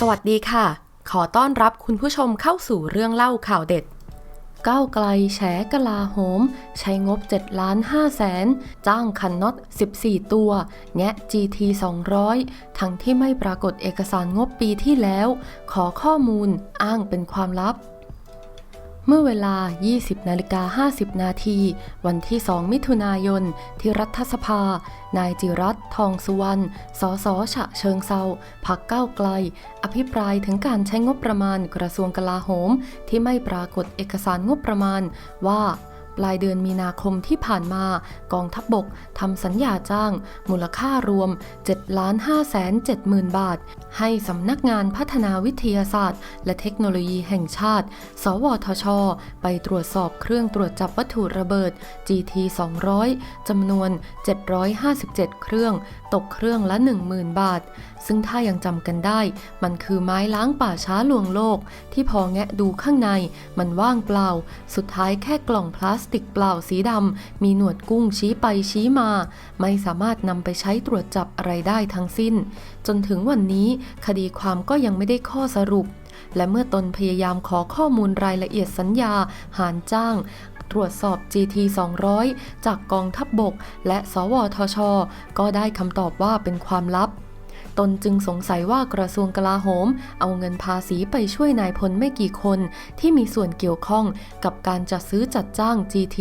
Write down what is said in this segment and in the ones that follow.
สวัสดีค่ะ ขอต้อนรับคุณผู้ชมเข้าสู่เรื่องเล่าข่าวเด็ด ก้าวไกลแฉกลาโหม ใช้งบ7ล้าน5แสน จ้างคันน็อต 14 ตัว แงะ GT 200 ทั้งที่ไม่ปรากฏเอกสารงบปีที่แล้ว ขอข้อมูลอ้างเป็นความลับ เมื่อเวลา 20 นาฬิกา 50 นาที วันที่ 2 มิถุนายน ที่รัฐสภา นายจิรัตทองสุวรรณ สส ฉะเชิงเซาพักก้าวไกล อภิปรายถึงการใช้งบประมาณกระทรวงกลาโหม ที่ไม่ปรากฏเอกสารงบประมาณว่า ปลายเดือนมีนาคมที่ผ่านมากองทัพบบกทำสัญญาจ้าง มูลค่ารวม7 5 7 0 0 0 0บาท ให้สำนักงานพัฒนาวิทยาศาสตร์ และเทคโนโลยีแห่งชาติ สวทช ไปตรวจสอบเครื่องตรวจจับวัตถุระเบิด GT 200จำนวน 757 เครื่อง ตกเครื่องละ 10,000 บาท ซึ่งถ้ายังจำกันได้ มันคือไม้ล้างป่าช้าลวงโลก ที่พอแงะดูข้างใน มันว่างเปล่า สุดท้ายแค่กล่องพลาสติกเปล่าสีดำมีหนวดกุ้งชี้ไปชี้มา ไม่สามารถนำไปใช้ตรวจจับอะไรได้ทั้งสิ้น จนถึงวันนี้คดีความก็ยังไม่ได้ข้อสรุป และเมื่อตนพยายามขอข้อมูลรายละเอียดสัญญา หารจ้าง ตรวจสอบ GT 200 จากกองทัพบบก และสวทช ก็ได้คำตอบว่าเป็นความลับ ตนจึงสงสัยว่ากระทรวงกลาโหม เอาเงินภาษีไปช่วยนายพลไม่กี่คนที่มีส่วนเกี่ยวข้องกับการจัดซื้อจัดจ้าง GT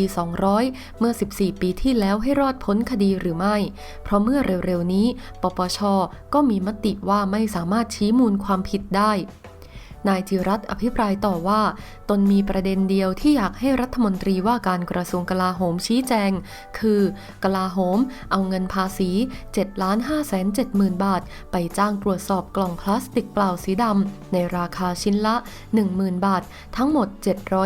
200 เมื่อ 14 ปีที่แล้วให้รอดพ้นคดีหรือไม่ เพราะเมื่อเร็วๆนี้ ปปช ก็มีมติว่าไม่สามารถชี้มูลความผิดได้ นายจิรัตน์อภิปรายต่อว่า ตนมีประเด็นเดียวที่อยากให้รัฐมนตรีว่าการกระทรวงกลาโหมชี้แจง คือกลาโหมเอาเงินภาษี7ล้าน5แสน7หมื่นบาท ไปจ้างตรวจสอบกล่องพลาสติกเปล่าสีดำในราคาชิ้นละ 10,000 บาท ทั้งหมด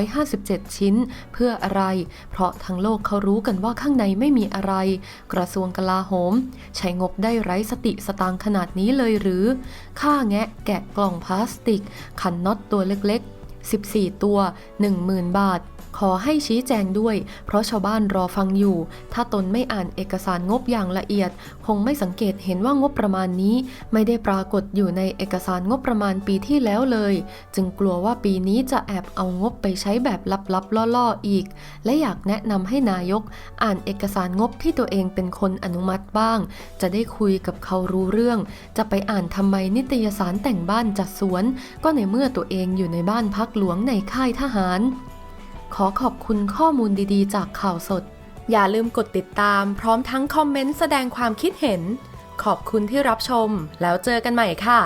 757 ชิ้น เพื่ออะไร เพราะทั้งโลกเขารู้กันว่าข้างในไม่มีอะไร กระทรวงกลาโหม ใช้งบได้ไร้สติสตางค์ขนาดนี้เลยหรือ ค่าแงะแกะกล่องพลาสติกขันน็อตตัวเล็ก 14 ตัว 10,000 บาท ขอให้ชี้แจงด้วย เพราะชาวบ้านรอฟังอยู่ ถ้าตนไม่อ่านเอกสารงบอย่างละเอียด คงไม่สังเกตเห็นว่างบประมาณนี้ ไม่ได้ปรากฏอยู่ในเอกสารงบประมาณปีที่แล้วเลย จึงกลัวว่าปีนี้จะแอบเอางบไปใช้แบบลับๆล่อๆอีก และอยากแนะนำให้นายกอ่านเอกสารงบที่ตัวเองเป็นคนอนุมัติบ้าง จะได้คุยกับเขารู้เรื่อง จะไปอ่านทำไมนิตยสารแต่งบ้านจัดสวน ก็ในเมื่อตัวเองอยู่ในบ้านพักกหลวงในค่ายทหาร ขอขอบคุณข้อมูลดีๆ จากข่าวสด อย่าลืมกดติดตามพร้อมทั้งคอมเมนต์แสดงความคิดเห็น ขอบคุณที่รับชม แล้วเจอกันใหม่ค่ะ